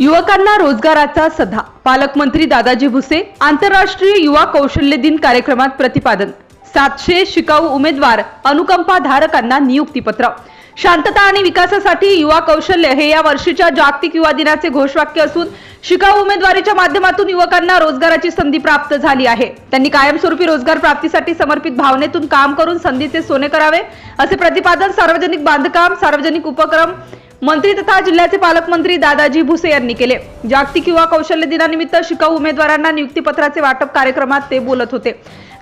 युवकांना रोजगाराचा सधा. पालकमंत्री दादाजी भुसे आंतरराष्ट्रीय युवा कौशल्य दिन कार्यक्रमात प्रतिपादन. सातशे शिकाऊ उमेदवार अनुकंपा धारकांना नियुक्तीपत्र. शांतता आणि विकासासाठी युवा कौशल्य हे या वर्षीच्या जागतिक युवा दिनाचे घोषवाक्य असून शिकाऊ उमेदवारीच्या माध्यमातून युवकांना रोजगाराची संधी प्राप्त झाली आहे. त्यांनी कायमस्वरूपी रोजगार प्राप्तीसाठी समर्पित भावनेतून काम करून संधीचे सोने करावे असे प्रतिपादन सार्वजनिक बांधकाम सार्वजनिक उपक्रम मंत्री तथा जिल्ह्याचे पालकमंत्री दादाजी भुसे यांनी केले. जागतिक युवा कौशल्य दिनानिमित्त शिकाऊ उमेदवारांना नियुक्तीपत्राचे वाटप कार्यक्रमात ते बोलत होते.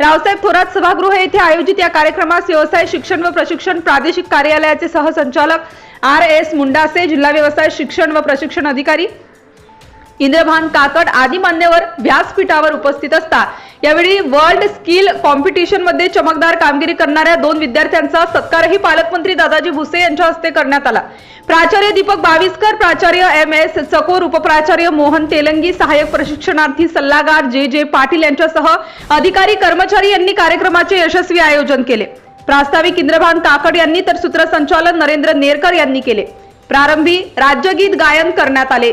रावसाहेब थोरात सभागृह येथे आयोजित या कार्यक्रमास व्यवसाय शिक्षण व प्रशिक्षण प्रादेशिक कार्यालयाचे सहसंचालक आर एस मुंडासे जिल्हा व्यवसाय शिक्षण व प्रशिक्षण अधिकारी इंद्रभान काकड आदी मान्यवर व्यासपीठावर उपस्थित असता यावेळी वर्ल्ड स्किल कॉम्पिटिशनमध्ये चमकदार कामगिरी करणाऱ्या दोन विद्यार्थ्यांचा सत्कारही पालकमंत्री दादाजी भुसे यांच्या हस्ते करण्यात आला. प्राचार्य दीपक बाविस्कर प्राचार्य एम एस चकोर उपप्राचार्य मोहन तेलंगी सहाय्यक प्रशिक्षणार्थी सल्लागार जे जे पाटील यांच्यासह अधिकारी कर्मचारी यांनी कार्यक्रमाचे यशस्वी आयोजन केले. प्रास्ताविक इंद्रभान काकड यांनी तर सूत्रसंचालन नरेंद्र नेरकर यांनी केले. प्रारंभी राज्यगीत गायन करण्यात आले.